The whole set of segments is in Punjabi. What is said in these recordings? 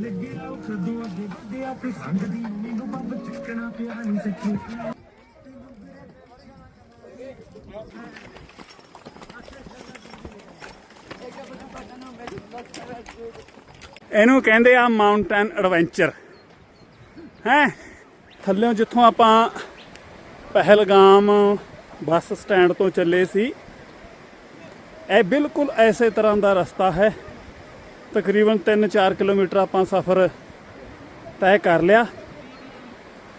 ਲੱਗਿਆ ਉਹ ਕਦੋਂ ਅੱਗੇ ਵਧਿਆ ਤੇ ਸੰਗ ਦੀ ਮੈਨੂੰ ਬੰਬ ਚੱਕਣਾ ਪਿਆ ਨਹੀਂ ਸੱਚੀ। ਇਹਨੂੰ ਕਹਿੰਦੇ ਆ ਮਾਊਂਟਨ ਐਡਵੈਂਚਰ। ਹੈ? ਥੱਲਿਓਂ ਜਿੱਥੋਂ ਆਪਾਂ ਪਹਿਲਗਾਮ ਬੱਸ ਸਟੈਂਡ ਤੋਂ ਚੱਲੇ ਸੀ, ਇਹ ਬਿਲਕੁਲ ਐਸੇ ਤਰ੍ਹਾਂ ਦਾ ਰਸਤਾ ਹੈ ਤਕਰੀਬਨ 3-4 ਕਿਲੋਮੀਟਰ ਆਪਾਂ ਸਫ਼ਰ ਤੈਅ ਕਰ ਲਿਆ।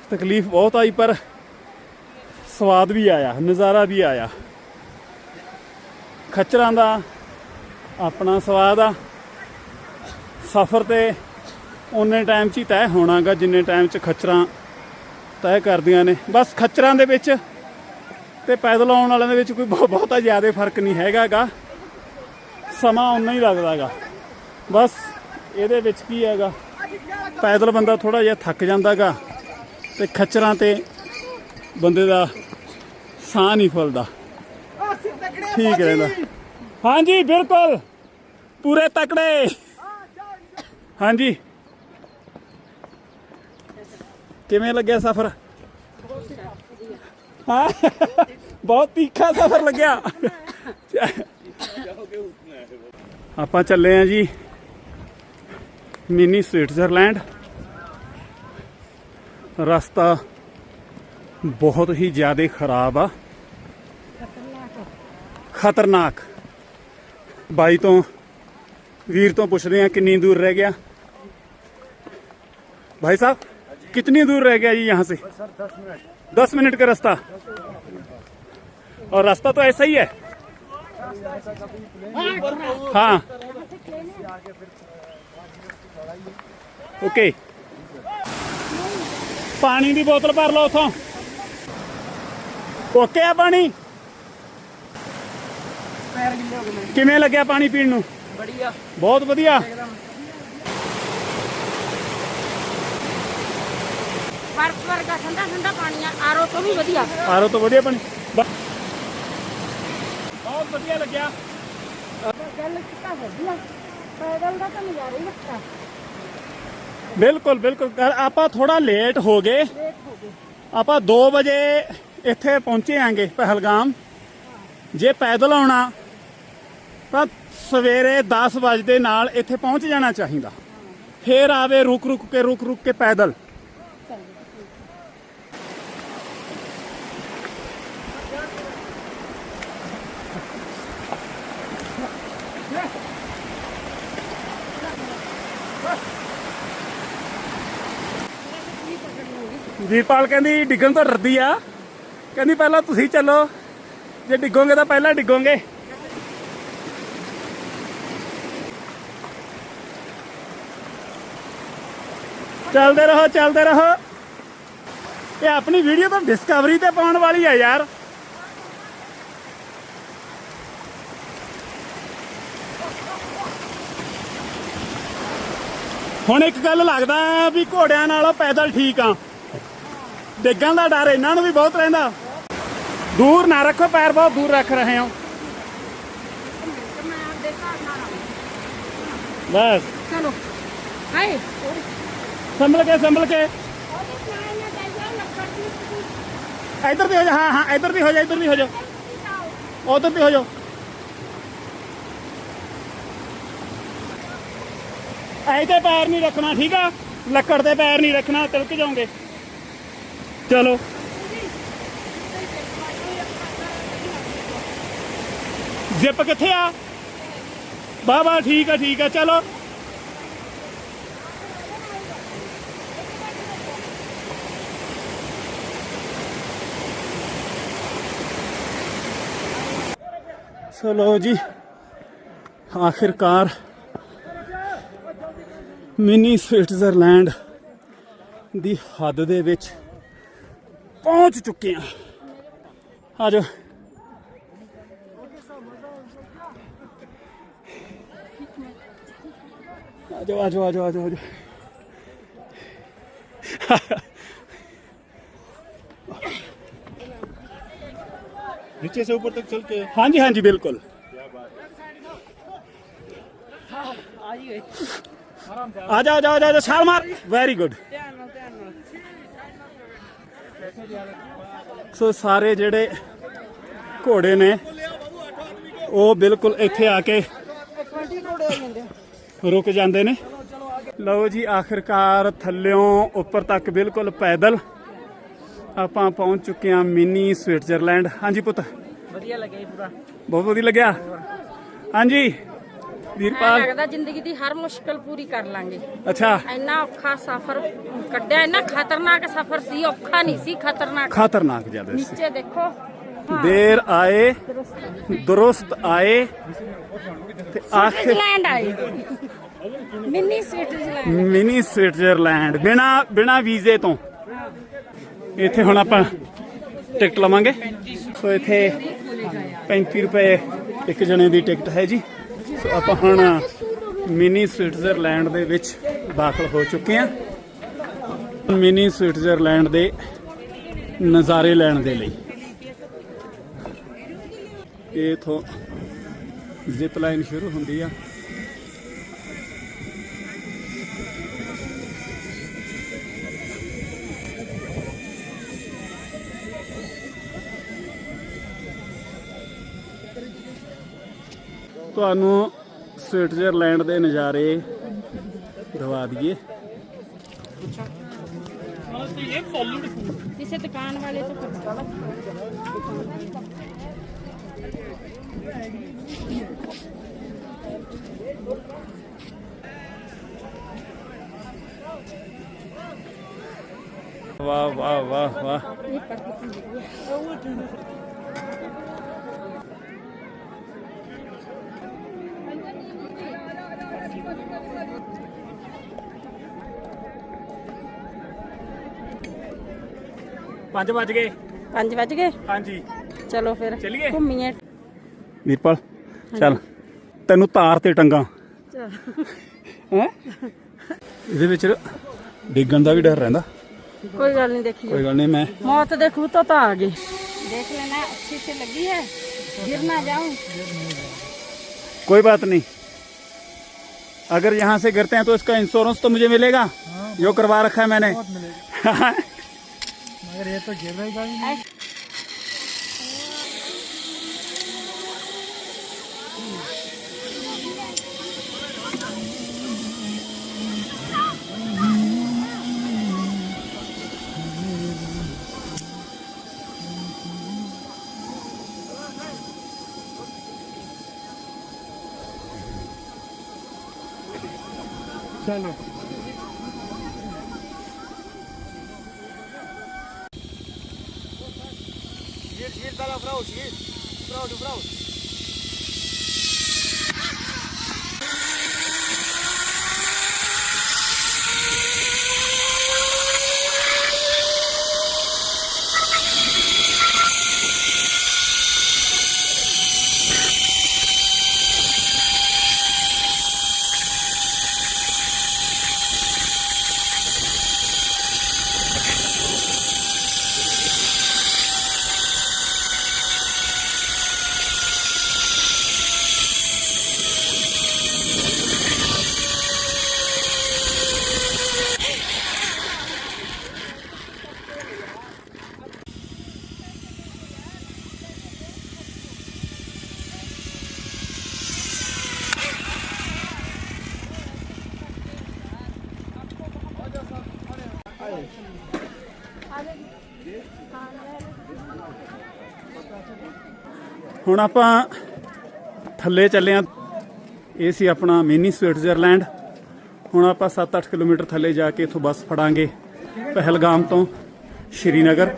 ਤਕਲੀਫ ਬਹੁਤ ਆਈ, ਪਰ ਸਵਾਦ ਵੀ ਆਇਆ, ਨਜ਼ਾਰਾ ਵੀ ਆਇਆ। ਖੱਚਰਾਂ ਦਾ ਆਪਣਾ ਸਵਾਦ ਆ। ਸਫ਼ਰ ਤੇ ਉਨੇ ਟਾਈਮ 'ਚ ਹੀ ਤੈਅ ਹੋਣਾਗਾ, ਜਿੰਨੇ ਟਾਈਮ 'ਚ ਖੱਚਰਾਂ ਤੈਅ ਕਰਦੀਆਂ ਨੇ। ਬਸ ਖੱਚਰਾਂ ਦੇ ਵਿੱਚ ਤੇ ਪੈਦਲ ਆਉਣ ਵਾਲਿਆਂ ਦੇ ਵਿੱਚ ਕੋਈ ਬਹੁ- ਬਹੁਤਾ ਜ਼ਿਆਦਾ ਫ਼ਰਕ ਨਹੀਂ ਹੈਗਾਗਾ। ਸਮਾਂ ਉਨਾ ਹੀ ਲੱਗਦਾਗਾ। ਬਸ ਇਹਦੇ ਵਿੱਚ ਕੀ ਹੈਗਾ? ਪੈਦਲ ਬੰਦਾ ਥੋੜਾ ਜਿਹਾ ਥੱਕ ਜਾਂਦਾਗਾ ਤੇ ਖੱਚਰਾਂ ਤੇ ਬੰਦੇ ਦਾ ਸਾਹ ਨਹੀਂ ਫੁੱਲਦਾ। ਠੀਕ ਰਹਿੰਦਾ ਹਾਂਜੀ, ਬਿਲਕੁਲ। ਪੂਰੇ ਤਕੜੇ। ਹਾਂਜੀ। ਕਿਵੇਂ ਲੱਗਿਆ ਸਫ਼ਰ? ਹਾਂ। ਬਹੁਤ ਤੀਖਾ ਸਫ਼ਰ ਲੱਗਿਆ। ਆਪਾਂ ਚੱਲੇ ਆ ਜੀ। ਮਿਨੀ ਸਵਿਟਜ਼ਰਲੈਂਡ ਰਸਤਾ ਬਹੁਤ ਹੀ ਜ਼ਿਆਦਾ ਖਰਾਬ ਆ ਖਤਰਨਾਕ ਬਾਈ ਤੋਂ ਵੀਰ ਤੋਂ ਪੁੱਛਦੇ ਆ ਕਿੰਨੀ ਦੂਰ ਰਹਿ ਗਿਆ भाई साहब कितनी दूर रह गया जी यहाँ से ਸਰ 10 ਮਿੰਟ दस मिनट का रास्ता और रास्ता तो ऐसा ही है हाँ ओके ਪਾਣੀ ਦੀ ਬੋਤਲ ਭਰ ਲਓ ਉਥੋਂ। ਓਕੇ ਆ ਪਾਣੀ? ਪੈਰ ਗਿੱਲੇ ਹੋ ਗਏ ਮੇਰੇ। ਕਿਵੇਂ ਲੱਗਿਆ ਪਾਣੀ ਪੀਣ ਨੂੰ? ਬੜੀਆ ਬਹੁਤ ਵਧੀਆ। ਬਰਫ ਵਰਗਾ ਠੰਡਾ ਠੰਡਾ ਪਾਣੀ ਆ। ਆਰੋ ਤੋਂ ਵੀ ਵਧੀਆ। ਆਰੋ ਤੋਂ ਵਧੀਆ ਪਾਣੀ। ਬਹੁਤ ਵਧੀਆ ਲੱਗਿਆ। ਗੱਲ ਕਿਤਾ ਵਧੀਆ। ਪੈਦਲ ਦਾ ਤਾਂ ਨਜ਼ਾਰਾ ਹੀ ਲੱਗਾ ਬਿਲਕੁਲ ਬਿਲਕੁਲ। ਆਪਾਂ ਥੋੜਾ ਲੇਟ ਹੋ ਗਏ। ਲੇਟ ਹੋ ਗਏ। ਆਪਾਂ 2 ਵਜੇ ਇੱਥੇ ਪਹੁੰਚੇ ਆਂਗੇ ਪਹਿਲਗਾਮ। ਜੇ ਪੈਦਲ ਆਉਣਾ ਤਾਂ ਸਵੇਰੇ 10 ਵਜੇ ਦੇ ਨਾਲ ਇੱਥੇ ਪਹੁੰਚ ਜਾਣਾ ਚਾਹੀਦਾ। ਫੇਰ ਆਵੇ ਰੁਕ ਰੁਕ ਕੇ ਰੁਕ ਰੁਕ ਕੇ ਪੈਦਲ। ਵੀਰਪਾਲ ਕਹਿੰਦੀ ਡਿੱਗਣ ਤੋਂ ਡਰਦੀ ਆ। ਕਹਿੰਦੀ ਪਹਿਲਾਂ ਤੁਸੀਂ ਚੱਲੋ। ਜੇ ਡਿੱਗੋਗੇ ਤਾਂ ਪਹਿਲਾਂ ਡਿੱਗੋਗੇ। ਚੱਲਦੇ ਰਹੋ ਚੱਲਦੇ ਰਹੋ। ਇਹ ਆਪਣੀ ਵੀਡੀਓ ਤਾਂ ਡਿਸਕਵਰੀ ਤੇ ਪਾਉਣ ਵਾਲੀ ਆ ਯਾਰ। ਹੁਣ ਇੱਕ ਗੱਲ ਲੱਗਦਾ ਵੀ ਘੋੜਿਆਂ ਨਾਲੋਂ ਪੈਦਲ ਠੀਕ ਆ। ਡਿੱਗਣ ਦਾ ਡਰ ਇਹਨਾਂ ਨੂੰ ਵੀ ਬਹੁਤ ਰਹਿੰਦਾ। ਦੂਰ ਨਾ ਰੱਖੋ ਪੈਰ ਬਹੁਤ ਦੂਰ ਰੱਖ ਰਹੇ ਹੋ। ਬਸ। ਚਲੋ। ਹਾਏ। ਸੰਭਲ ਕੇ ਸੰਭਲ ਕੇ। ਇੱਧਰ ਦੀ ਹੋ ਜਾ ਹਾਂ ਹਾਂ ਇੱਧਰ ਦੀ ਹੋ ਜਾ ਇੱਧਰ ਦੀ ਹੋ ਜਾ। ਉਧਰ ਦੀ ਹੋ ਜਾ ਐਤੇ ਪੈਰ ਨਹੀਂ ਰੱਖਣਾ ਠੀਕ ਆ ਲੱਕੜ ਤੇ ਪੈਰ ਨਹੀਂ ਰੱਖਣਾ ਤਿਲਕ ਜਾਓਗੇ ਚਲੋ ਜ਼ਿਪ ਕਿੱਥੇ ਆ ਬਾਬਾ ਠੀਕ ਆ ਠੀਕ ਆ ਚਲੋ ਚਲੋ ਜੀ ਆਖਿਰਕਾਰ ਮਿਨੀ ਸਵਿਟਜ਼ਰਲੈਂਡ ਦੀ ਹੱਦ ਦੇ ਵਿੱਚ ਪਹੁੰਚ ਚੁੱਕੇ ਹਾਂ ਆ ਜਾਓ ਆ ਜਾਓ ਆ ਜਾਓ ਆ ਜਾਓ ਆ ਜਾਓ ਆ ਜਾਓ नीचे से ऊपर तक चल के हाँ जी हाँ जी बिल्कुल ਆ ਜੀ ਗਏ ਆ ਜਾ ਆ ਜਾ ਆ ਜਾ, ਆ ਛਾਲ ਮਾਰ। ਵੈਰੀ ਗੁੱਡ ਸੋ ਸਾਰੇ ਜਿਹੜੇ ਘੋੜੇ ਨੇ ਉਹ ਬਿਲਕੁਲ ਇੱਥੇ ਆ ਕੇ ਰੁਕ ਜਾਂਦੇ ਨੇ। ਲਓ ਜੀ ਆਖਿਰਕਾਰ ਥੱਲਿਓਂ ਉੱਪਰ ਤੱਕ ਬਿਲਕੁਲ ਪੈਦਲ ਆਪਾਂ ਪਹੁੰਚ ਚੁੱਕੇ ਹਾਂ ਮਿਨੀ ਸਵਿਟਜ਼ਰਲੈਂਡ। ਹਾਂਜੀ ਪੁੱਤ। ਵਧੀਆ ਲੱਗਿਆ ਜੀ ਪੂਰਾ। ਬਹੁਤ ਵਧੀਆ ਲੱਗਿਆ। ਹਾਂਜੀ। ਵੀਰਪਾਲ? ਲੱਗਦਾ ਜ਼ਿੰਦਗੀ ਦੀ ਹਰ ਮੁਸ਼ਕਲ ਪੂਰੀ ਕਰ ਲਾਂਗੇ। ਅੱਛਾ। ਇੰਨਾ ਔਖਾ ਸਫ਼ਰ ਕੱਢਿਆ ਇੰਨਾ ਖਤਰਨਾਕ ਸਫ਼ਰ ਸੀ ਔਖਾ ਨਹੀਂ ਸੀ ਖਤਰਨਾਕ। ਖਤਰਨਾਕ ਜ਼ਿਆਦਾ ਸੀ। ਨੀਚੇ ਦੇਖੋ। ਦੇਰ ਆਏ ਦੁਰਸਤ ਆਏ ਤੇ ਆਖਿਰ ਸਵਿਟਜ਼ਰਲੈਂਡ ਆਏ। ਮਿੰਨੀ ਸਵਿਟਜ਼ਰਲੈਂਡ ਮਿਨੀ ਸਵਿਟਜ਼ਰਲੈਂਡ ਬਿਨਾ ਬਿਨਾ ਵੀਜ਼ੇ ਤੋਂ। ਇੱਥੇ ਹੁਣ ਆਪਾਂ ਟਿਕਟ ਲਵਾਂਗੇ। ਸੋ ਇੱਥੇ 35 ਰੁਪਏ ਇੱਕ ਜਣੇ ਦੀ ਟਿਕਟ ਹੈ ਜੀ। ਸੋ ਆਪਾਂ ਹੁਣ ਮਿਨੀ ਸਵਿਟਜ਼ਰਲੈਂਡ ਦੇ ਵਿੱਚ ਦਾਖਲ ਹੋ ਚੁੱਕੇ ਹਾਂ। ਮਿਨੀ ਸਵਿਟਜ਼ਰਲੈਂਡ ਦੇ ਨਜ਼ਾਰੇ ਲੈਣ ਦੇ ਲਈ। ਇਹ ਇਥੋਂ ਜ਼ਿਪ ਲਾਈਨ ਸ਼ੁਰੂ ਹੁੰਦੀ ਆ। ਤੁਹਾਨੂੰ ਸਵਿਟਜ਼ਰਲੈਂਡ ਦੇ ਨਜ਼ਾਰੇ ਦਿਵਾ ਦਈਏ। ਕਿਸੇ ਦੁਕਾਨ ਵਾਲੇ ਤੋਂ ਵਾਹ ਵਾਹ ਵਾਹ ਵਾਹ। ਪੰਜ ਵੱਜ ਗਏ 5 ਵਜ ਗਏ ਹਾਂਜੀ ਚਲੋ ਫਿਰ ਚੱਲੀਏ? ਘੁੰਮੀਏ ਵੀਰਪਾਲ ਚੱਲ ਤੈਨੂੰ ਤਾਰ ਤੇ ਟੰਗਾ ਹੈ ਇਹਦੇ ਵਿੱਚ ਡਿੱਗਣ ਦਾ ਵੀ ਡਰ ਰਹਿੰਦਾ ਕੋਈ ਗੱਲ ਨਹੀਂ ਦੇਖੀਏ ਕੋਈ ਗੱਲ ਨਹੀਂ ਮੈਂ मौत देखू तो तो आ गई देख लेना अच्छी से लगी है गिर ना जाऊं कोई बात नहीं अगर यहाँ से गिरते हैं तो इसका इंश्योरेंस तो मुझे मिलेगा जो करवा रखा है मैंने मगर ये तो गिरेगा ही चलो Braut, Braut, Braut. ਹੁਣ ਆਪਾਂ ਥੱਲੇ ਚੱਲੇ ਆ। ਇਹ ਸੀ ਆਪਣਾ ਮਿਨੀ ਸਵਿਟਜ਼ਰਲੈਂਡ। ਹੁਣ ਆਪਾਂ 7-8 ਕਿਲੋਮੀਟਰ ਥੱਲੇ ਜਾ ਕੇ ਇਥੋਂ ਬੱਸ ਫੜਾਂਗੇ ਪਹਿਲਗਾਮ ਤੋਂ ਸ਼੍ਰੀਨਗਰ।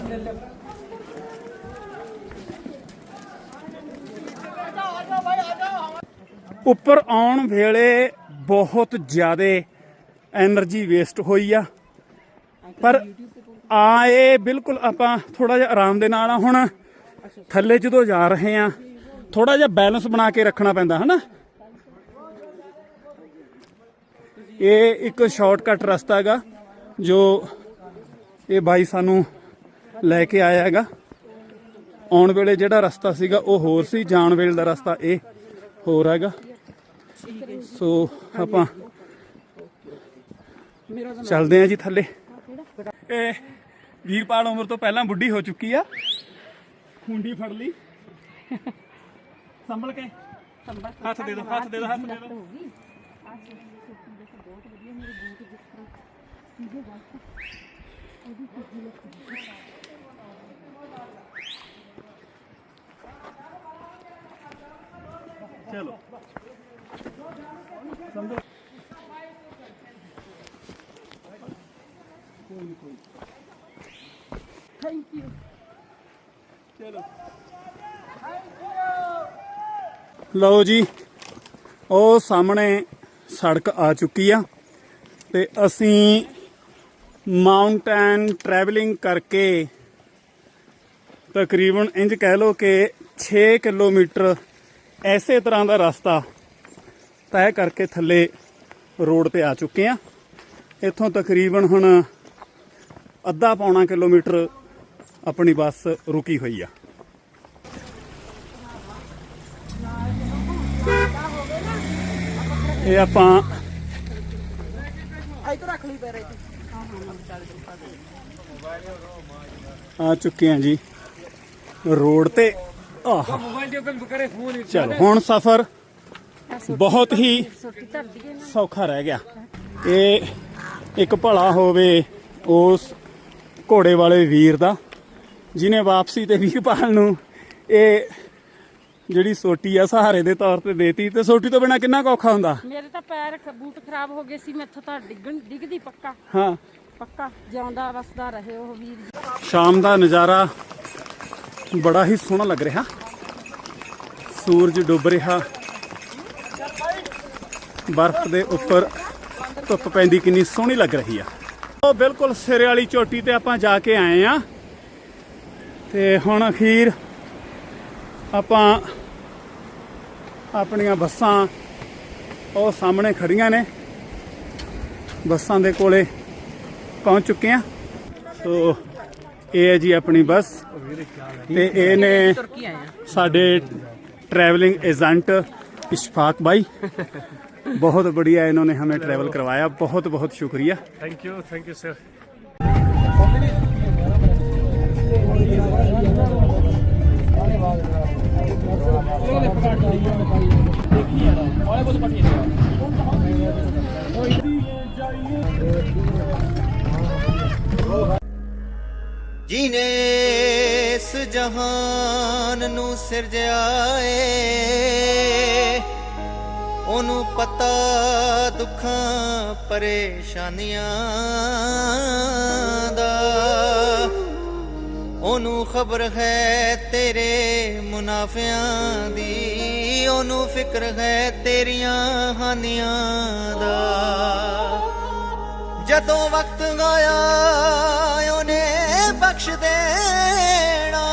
ਉੱਪਰ ਆਉਣ ਵੇਲੇ ਬਹੁਤ ਜ਼ਿਆਦਾ ਐਨਰਜੀ ਵੇਸਟ ਹੋਈ ਆ। ਪਰ ਆਏ ਬਿਲਕੁਲ ਆਪਾਂ ਥੋੜਾ ਜਿਹਾ ਆਰਾਮ ਦੇ ਨਾਲ ਆ ਹੁਣ। ਥੱਲੇ ਜਦੋਂ ਜਾ ਰਹੇ ਆ ਥੋੜਾ ਜਿਹਾ ਬੈਲੈਂਸ ਬਣਾ ਕੇ ਰੱਖਣਾ ਪੈਂਦਾ ਹਨਾ? ਇਹ ਇੱਕ ਸ਼ਾਰਟਕਟ ਰਸਤਾ ਹੈਗਾ ਜੋ ਇਹ ਬਾਈ ਸਾਨੂੰ ਲੈ ਕੇ ਆਇਆ ਹੈਗਾ। ਆਉਣ ਵੇਲੇ ਜਿਹੜਾ ਰਸਤਾ ਸੀਗਾ ਉਹ ਹੋਰ ਸੀ ਜਾਣ ਵੇਲੇ ਦਾ ਰਸਤਾ ਇਹ ਹੋਰ ਹੈਗਾ। ਸੋ ਆਪਾਂ ਚੱਲਦੇ ਆ ਜੀ ਥੱਲੇ। ਇਹ ਵੀਰਪਾਲ ਉਮਰ ਤੋਂ ਪਹਿਲਾਂ ਬੁੱਢੀ ਹੋ ਚੁੱਕੀ ਆ ਖੁੰਡੀ ਫੜ ਲਈ ਸੰਭਲ ਕੇ ਸੰਭਲ ਹੱਥ ਦੇ ਦਿਓ ਹੱਥ ਦੇ ਦਿਓ ਹੱਥ ਦੇ ਦਿਓ ਹੋ ਗਈ ਆ ਸੋਚੀ ਦੇ ਬਹੁਤ ਵਧੀਆ ਮੇਰੇ ਬੂਟ ਜਿਸ ਤਰ੍ਹਾਂ ਸੀਧੇ ਬਸ ਉਹਦੀ ਕੁੱਜੀ ਲੱਗੀ ਚਲੋ ਸੰਭਲ ਥੈਂਕ ਯੂ ਚਲੋ ਲਓ ਜੀ, ਉਹ ਸਾਹਮਣੇ ਸੜਕ ਆ ਚੁੱਕੀ ਆ ਤੇ ਅਸੀਂ ਮਾਊਂਟੇਨ ਟਰੈਵਲਿੰਗ ਕਰਕੇ ਤਕਰੀਬਨ ਇੰਜ ਕਹਿ ਲਓ ਕਿ 6 ਕਿਲੋਮੀਟਰ ਐਸੇ ਤਰ੍ਹਾਂ ਦਾ ਰਸਤਾ ਤੈਅ ਕਰਕੇ ਥੱਲੇ ਰੋਡ ਤੇ ਆ ਚੁੱਕੇ ਆ। ਇੱਥੋਂ ਤਕਰੀਬਨ ਹੁਣ ਅੱਧਾ ਪੌਣਾ ਕਿਲੋਮੀਟਰ ਆਪਣੀ ਬੱਸ ਰੁਕੀ ਹੋਈ ਆ। ਇਹ ਆਪਾਂ ਆਈ ਰੱਖ ਲਈ ਪੈਰੇ ਆ ਚੁੱਕੇ ਆ ਜੀ ਰੋਡ ਤੇ। ਆਹ। ਚਲੋ, ਹੁਣ ਸਫ਼ਰ ਬਹੁਤ ਹੀ ਸੌਖਾ ਰਹਿ ਗਿਆ। ਇਹ ਇੱਕ ਭਲਾ ਹੋਵੇ ਉਸ ਘੋੜੇ ਵਾਲੇ ਵੀਰ ਦਾ ਜਿਨੇ ਵਾਪਸੀ ਤੇ ਵੀਰਪਾਲ ਨੂੰ ਇਹ ਜਿਹੜੀ ਸੋਟੀ ਆ ਸਹਾਰੇ ਦੇ ਤੌਰ ਤੇ ਦੇਤੀ ਤੇ ਸੋਟੀ ਤੋਂ ਬਿਨਾ ਕਿੰਨਾ ਔਖਾ ਹੁੰਦਾ? ਮੇਰੇ ਤਾਂ ਪੈਰ ਖ- ਬੂਟ ਖਰਾਬ ਹੋ ਗਏ ਸੀ ਮੈਥੋਂ ਤਾਂ ਡਿੱਗਣ ਡਿੱਗਦੀ ਪੱਕਾ। ਹਾਂ। ਪੱਕਾ ਜਿਉਂਦਾ ਵਸਦਾ ਰਹੇ ਉਹ ਵੀਰ ਜੀ। ਸ਼ਾਮ ਦਾ ਨਜ਼ਾਰਾ ਬੜਾ ਹੀ ਸੋਹਣਾ ਲੱਗ ਰਿਹਾ। ਸੂਰਜ ਡੁੱਬ ਰਿਹਾ। ਬਰਫ਼ ਦੇ ਉੱਪਰ ਧੁੱਪ ਪੈਂਦੀ ਕਿੰਨੀ ਸੋਹਣੀ ਲੱਗ ਰਹੀ ਆ। ਉਹ ਬਿਲਕੁਲ ਸਿਰੇ ਵਾਲੀ ਚੋਟੀ ਤੇ ਆਪਾਂ ਜਾ ਕੇ ਆਏ ਆ। ਤੇ ਹੁਣ ਅਖੀਰ ਆਪਾਂ ਆਪਣੀਆਂ ਬੱਸਾਂ ਉਹ ਸਾਹਮਣੇ ਖੜੀਆਂ ਨੇ ਬੱਸਾਂ ਦੇ ਕੋਲੇ ਪਹੁੰਚ ਚੁੱਕੇ ਆ ਸੋ ਇਹ ਹੈ ਜੀ ਆਪਣੀ ਬੱਸ ਤੇ ਇਹ ਨੇ ਸਾਡੇ ਟਰੈਵਲਿੰਗ ਏਜੰਟ इशफाक भाई बहुत बढ़िया इन्होंने हमें ट्रैवल करवाया बहुत बहुत शुक्रिया thank you thank you sir ਜਿਨੇ ਇਸ ਜਹਾਨ ਨੂੰ ਸਿਰਜਿਆ ਏ ਉਹਨੂੰ ਪਤਾ ਦੁੱਖਾਂ ਪਰੇਸ਼ਾਨੀਆਂ ਦਾ। ਉਹਨੂੰ ਖਬਰ ਹੈ ਤੇਰੇ ਮੁਨਾਫਿਆਂ ਦੀ, ਉਹਨੂੰ ਫਿਕਰ ਹੈ ਤੇਰੀਆਂ ਹਾਨੀਆਂ ਦਾ। ਜਦੋਂ ਵਕਤ ਆਇਆ, ਉਹਨੇ ਬਖਸ਼ ਦੇਣਾ।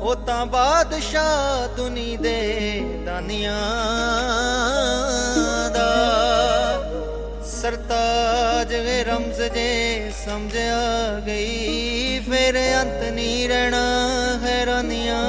ਉਹ ਤਾਂ ਬਾਦਸ਼ਾਹ ਦੁਨੀ ਦੇ ਦਾਨੀਆਂ। ਸਰਤਾਜ ਵੇ ਰਮਜ਼ ਜੇ ਸਮਝਿਆ ਗਈ ਫਿਰ ਅੰਤ ਨਹੀਂ ਰਹਿਣਾ ਹੈਰਾਨੀਆਂ